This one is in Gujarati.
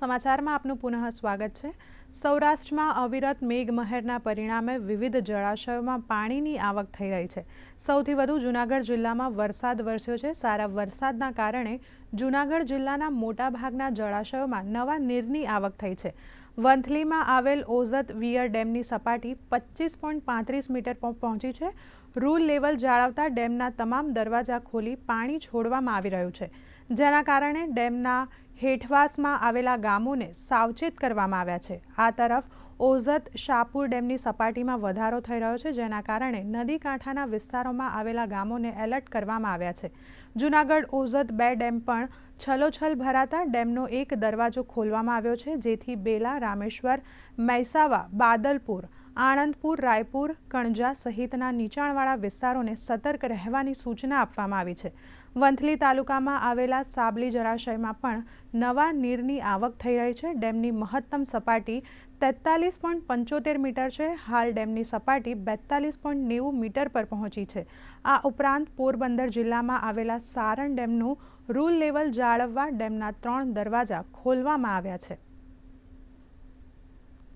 સમાચારમાં આપનું પુનઃ સ્વાગત છે. સૌરાષ્ટ્રમાં અવિરત મેઘમહેરના પરિણામે વિવિધ જળાશયોમાં પાણીની આવક થઈ રહી છે. સૌથી વધુ જૂનાગઢ જિલ્લામાં વરસાદ વરસ્યો છે. સારા વરસાદના કારણે જૂનાગઢ જિલ્લાના મોટાભાગના જળાશયોમાં નવા નીરની આવક થઈ છે. વંથલીમાં આવેલ ઓઝત વિયર ડેમની સપાટી પચીસ પોઈન્ટ પાંત્રીસ મીટર પહોંચી છે. રૂલ લેવલ જાળવતા ડેમના તમામ દરવાજા ખોલી પાણી છોડવામાં આવી રહ્યું છે. જેના કારણે ડેમના હેઠવાસમાં આવેલા ગામોને સાવચેત કરવામાં આવ્યા છે. આ તરફ ઓઝત શાહપુર ડેમની સપાટીમાં વધારો થઈ રહ્યો છે, જેના કારણે નદી કાંઠાના વિસ્તારોમાં આવેલા ગામોને એલર્ટ કરવામાં આવ્યા છે. જૂનાગઢ ઓઝત બે ડેમ પણ છલોછલ ભરાતા ડેમનો એક દરવાજો ખોલવામાં આવ્યો છે, જેથી બેલા, રામેશ્વર મૈસાવા બાદલપુર આણંદપુર, રાયપુર, કણજા સહિતના નીચાણવાળા વિસ્તારોને સતર્ક રહેવાની સૂચના આપવામાં આવી છે. વંથલી તાલુકામાં આવેલા સાબલી જળાશયમાં પણ નવા નીરની આવક થઈ રહી છે. ડેમની મહત્તમ સપાટી તેતાલીસ પોઈન્ટ પંચોતેર મીટર છે. હાલ ડેમની સપાટી બેતાલીસ પોઈન્ટ નેવું મીટર પર પહોંચી છે. આ ઉપરાંત પોરબંદર જિલ્લામાં આવેલા સારણ ડેમનું રૂલ લેવલ જાળવવા ડેમના ત્રણ દરવાજા ખોલવામાં આવ્યા છે.